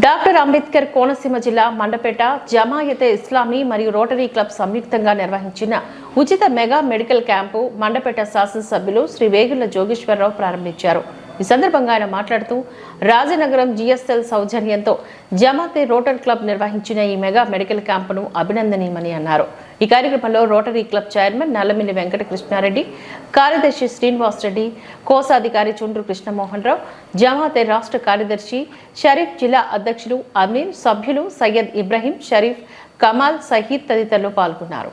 Doctor Ambedkar Konaseema జిల్లా మండపేట జమాయతే ఇస్లామీ మరియు rotary club సంయుక్తంగా నిర్వహించిన ఉచిత మెగా మెడికల్ క్యాంపు మండపేట శాసనసభ్యులు శ్రీ వేగుల జోగేశ్వరరావు ప్రారంభించారు. ఈ సందర్భంగా ఆయన మాట్లాడుతూ రాజనగరం జిఎస్ఎల్ సౌజన్యంతో జమాతే రోటరీ క్లబ్ నిర్వహించిన ఈ మెగా మెడికల్ క్యాంపును అభినందనీయమని అన్నారు. ఈ కార్యక్రమంలో rotary club chairman Nallamilli Venkata Krishna Reddy కార్యదర్శి శ్రీనివాస్ రెడ్డి కోశాధికారి చుండ్రు కృష్ణమోహన్ రావు జమాతే రాష్ట్ర కార్యదర్శి షరీఫ్ జిల్లా అధ్యక్షులు అమీర్ సభ్యులు సయ్యద్ ఇబ్రహీం షరీఫ్ కమాల్ సహీద్ తదితరులు పాల్గొన్నారు.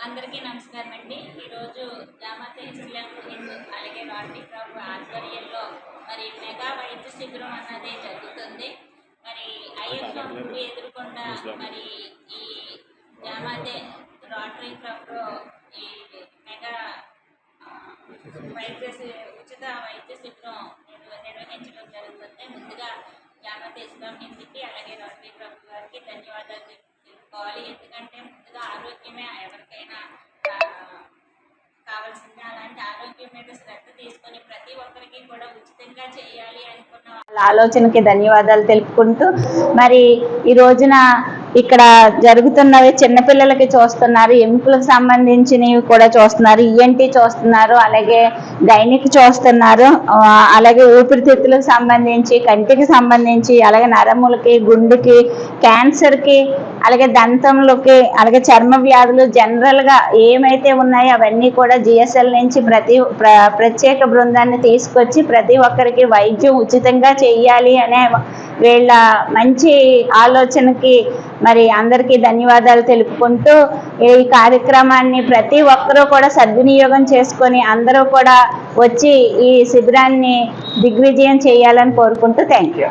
అందరికీ నమస్కారం అండి. ఈరోజు జామాత ఇస్లాం హిందూ అలాగే రాటరీ క్లబ్ ఆధ్వర్యంలో మరి మెగా వైద్య శిబిరం అన్నది జరుగుతుంది. మరి అయ్యప్ప ఎదురుకుండా మరి ఈ జామాతే రాటరీ క్లబ్లో ఈ మెగా వైద్య ఉచిత వైద్య శిబిరం నిర్వహించడం జరుగుతుంది. ముందుగా జామాత ఇస్లాం హిందీకి అలాగే రాటరీ క్లబ్ వారికి ధన్యవాదాలు తెలు- ఎందుకంటే ముందుగా ఆరోగ్యమే ఎవరికైనా ఆ, కావాల్సింది. అలాంటి ఆరోగ్యం మీద శ్రద్ధ తీసుకొని ప్రతి ఒక్కరికి కూడా ఉచితంగా చేయాలి అనుకున్న వాళ్ళ ఆలోచనకి ధన్యవాదాలు తెలుపుకుంటూ మరి ఈ రోజున ఇక్కడ జరుగుతున్నవి చిన్నపిల్లలకి చూస్తున్నారు ఎముకలకు సంబంధించినవి కూడా చూస్తున్నారు ఈఎన్టీ చూస్తున్నారు అలాగే గైనిక్ చూస్తున్నారు అలాగే ఊపిరితిత్తులకు సంబంధించి కంటికి సంబంధించి అలాగే నరములకి గుండెకి క్యాన్సర్కి అలాగే దంతంలోకి అలాగే చర్మ వ్యాధులు జనరల్గా ఏమైతే ఉన్నాయో అవన్నీ కూడా జిఎస్ఎల్ నుంచి ప్రతి ప్ర- ప్రత్యేక బృందాన్ని తీసుకొచ్చి ప్రతి ఒక్కరికి వైద్యం ఉచితంగా చేయాలి అనే వీళ్ళ మంచి ఆలోచనకి మరి అందరికీ ధన్యవాదాలు తెలుపుకుంటూ ఈ కార్యక్రమాన్ని ప్రతి ఒక్కరూ కూడా సద్వినియోగం చేసుకొని అందరూ కూడా వచ్చి ఈ శిబిరాన్ని దిగ్విజయం చేయాలని కోరుకుంటూ థ్యాంక్ యూ